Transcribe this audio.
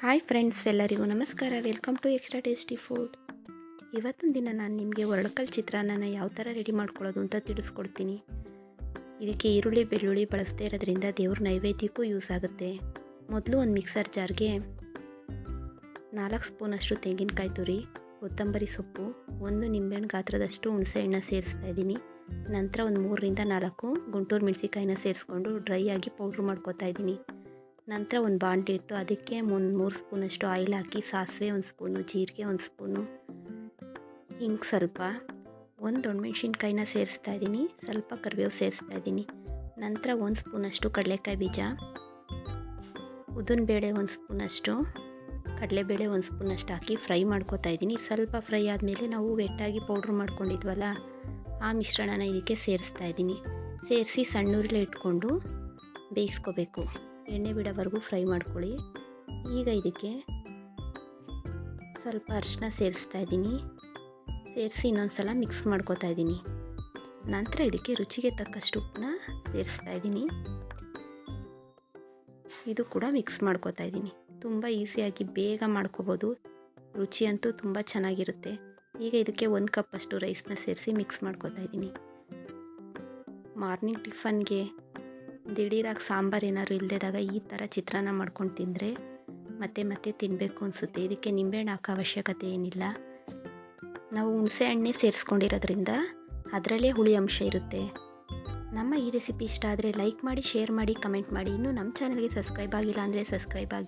Hi friends, ಎಲ್ಲರಿಗೂ ನಮಸ್ಕಾರ. Welcome to extra tasty food. ಇವತ್ತಿನ ದಿನ ನಾನು ನಿಮಗೆ ಒರಳಕಲ್ ಚಿತ್ರಾನ್ನ ಯಾವ ಥರ ರೆಡಿ ಮಾಡ್ಕೊಳ್ಳೋದು ಅಂತ ತಿಳಿಸ್ಕೊಡ್ತೀನಿ. ಇದಕ್ಕೆ ಈರುಳ್ಳಿ, ಬೆಳ್ಳುಳ್ಳಿ ಬಳಸದೇ ಇರೋದ್ರಿಂದ ದೇವ್ರ ನೈವೇದ್ಯಕ್ಕೂ ಯೂಸ್ ಆಗುತ್ತೆ. ಮೊದಲು ಒಂದು ಮಿಕ್ಸರ್ ಜಾರ್ಗೆ ನಾಲ್ಕು ಸ್ಪೂನಷ್ಟು ತೆಂಗಿನಕಾಯಿ ತುರಿ, ಕೊತ್ತಂಬರಿ ಸೊಪ್ಪು, ಒಂದು ನಿಂಬೆಹಣ್ಣು ಗಾತ್ರದಷ್ಟು ಹುಣಸೆಹಣ್ಣ ಸೇರಿಸ್ತಾ ಇದ್ದೀನಿ. ನಂತರ ಒಂದು ಮೂರರಿಂದ ನಾಲ್ಕು ಗುಂಟೂರು ಮೆಣಸಿಕಾಯಿನ ಸೇರಿಸ್ಕೊಂಡು ಡ್ರೈ ಆಗಿ ಪೌಡ್ರ್ ಮಾಡ್ಕೋತಾ ಇದ್ದೀನಿ. ನಂತರ ಒಂದು ಬಾಂಡ್ಲಿ ಇಟ್ಟು ಅದಕ್ಕೆ ಒಂದು ಮೂರು ಸ್ಪೂನಷ್ಟು ಆಯಿಲ್ ಹಾಕಿ, ಸಾಸಿವೆ ಒಂದು ಸ್ಪೂನು, ಜೀರಿಗೆ ಒಂದು ಸ್ಪೂನು, ಹಿಂಗೆ ಸ್ವಲ್ಪ. ಒಂದು ದೊಣ್ಣಮೆಣ್ಸಿನ್ಕಾಯಿನ ಸೇರಿಸ್ತಾ ಇದ್ದೀನಿ, ಸ್ವಲ್ಪ ಕರಿಬೇವು ಸೇರಿಸ್ತಾ ಇದ್ದೀನಿ. ನಂತರ ಒಂದು ಸ್ಪೂನಷ್ಟು ಕಡಲೆಕಾಯಿ ಬೀಜ, ಉದ್ದಿನಬೇಳೆ ಒಂದು ಸ್ಪೂನಷ್ಟು, ಕಡಲೆಬೇಳೆ ಒಂದು ಸ್ಪೂನಷ್ಟು ಹಾಕಿ ಫ್ರೈ ಮಾಡ್ಕೊತಾ ಇದ್ದೀನಿ. ಸ್ವಲ್ಪ ಫ್ರೈ ಆದಮೇಲೆ ನಾವು ವೆಟ್ಟಾಗಿ ಪೌಡ್ರ್ ಮಾಡ್ಕೊಂಡಿದ್ವಲ್ಲ, ಆ ಮಿಶ್ರಣನ ಇದಕ್ಕೆ ಸೇರಿಸ್ತಾ ಇದ್ದೀನಿ. ಸೇರಿಸಿ ಸಣ್ಣೂರಲ್ಲಿ ಇಟ್ಕೊಂಡು ಬೇಯಿಸ್ಕೋಬೇಕು. ಎಣ್ಣೆ ಬಿಡೋವರೆಗೂ ಫ್ರೈ ಮಾಡ್ಕೊಳ್ಳಿ. ಈಗ ಇದಕ್ಕೆ ಸ್ವಲ್ಪ ಅರಿಶಿನ ಸೇರಿಸ್ತಾ ಇದ್ದೀನಿ. ಸೇರಿಸಿ ಇನ್ನೊಂದು ಸಲ ಮಿಕ್ಸ್ ಮಾಡ್ಕೋತಾ ಇದ್ದೀನಿ. ನಂತರ ಇದಕ್ಕೆ ರುಚಿಗೆ ತಕ್ಕಷ್ಟು ಉಪ್ಪನ್ನ ಸೇರಿಸ್ತಾ ಇದ್ದೀನಿ. ಇದು ಕೂಡ ಮಿಕ್ಸ್ ಮಾಡ್ಕೋತಾ ಇದ್ದೀನಿ. ತುಂಬ ಈಸಿಯಾಗಿ ಬೇಗ ಮಾಡ್ಕೋಬೋದು. ರುಚಿಯಂತೂ ತುಂಬ ಚೆನ್ನಾಗಿರುತ್ತೆ. ಈಗ ಇದಕ್ಕೆ ಒಂದು ಕಪ್ಪಷ್ಟು ರೈಸ್ನ ಸೇರಿಸಿ ಮಿಕ್ಸ್ ಮಾಡ್ಕೋತಾ ಇದ್ದೀನಿ. ಮಾರ್ನಿಂಗ್ ಟಿಫನ್ಗೆ ದಿಢೀರಾಗಿ ಸಾಂಬಾರು ಏನಾದ್ರು ಇಲ್ಲದಿದ್ದಾಗ ಈ ಥರ ಚಿತ್ರಾನ್ನ ಮಾಡ್ಕೊಂಡು ತಿಂದರೆ ಮತ್ತೆ ಮತ್ತೆ ತಿನ್ನಬೇಕು ಅನಿಸುತ್ತೆ. ಇದಕ್ಕೆ ನಿಂಬೆಹಣ್ಣು ಹಾಕೋ ಅವಶ್ಯಕತೆ ಏನಿಲ್ಲ. ನಾವು ಹುಣಸೆ ಹಣ್ಣೆ ಸೇರಿಸ್ಕೊಂಡಿರೋದ್ರಿಂದ ಅದರಲ್ಲೇ ಹುಳಿ ಅಂಶ ಇರುತ್ತೆ. ನಮ್ಮ ಈ ರೆಸಿಪಿ ಇಷ್ಟ ಆದರೆ ಲೈಕ್ ಮಾಡಿ, ಶೇರ್ ಮಾಡಿ, ಕಮೆಂಟ್ ಮಾಡಿ. ಇನ್ನೂ ನಮ್ಮ ಚಾನಲ್ಗೆ ಸಬ್ಸ್ಕ್ರೈಬ್ ಆಗಿಲ್ಲ ಅಂದರೆ ಸಬ್ಸ್ಕ್ರೈಬ್ ಆಗಿ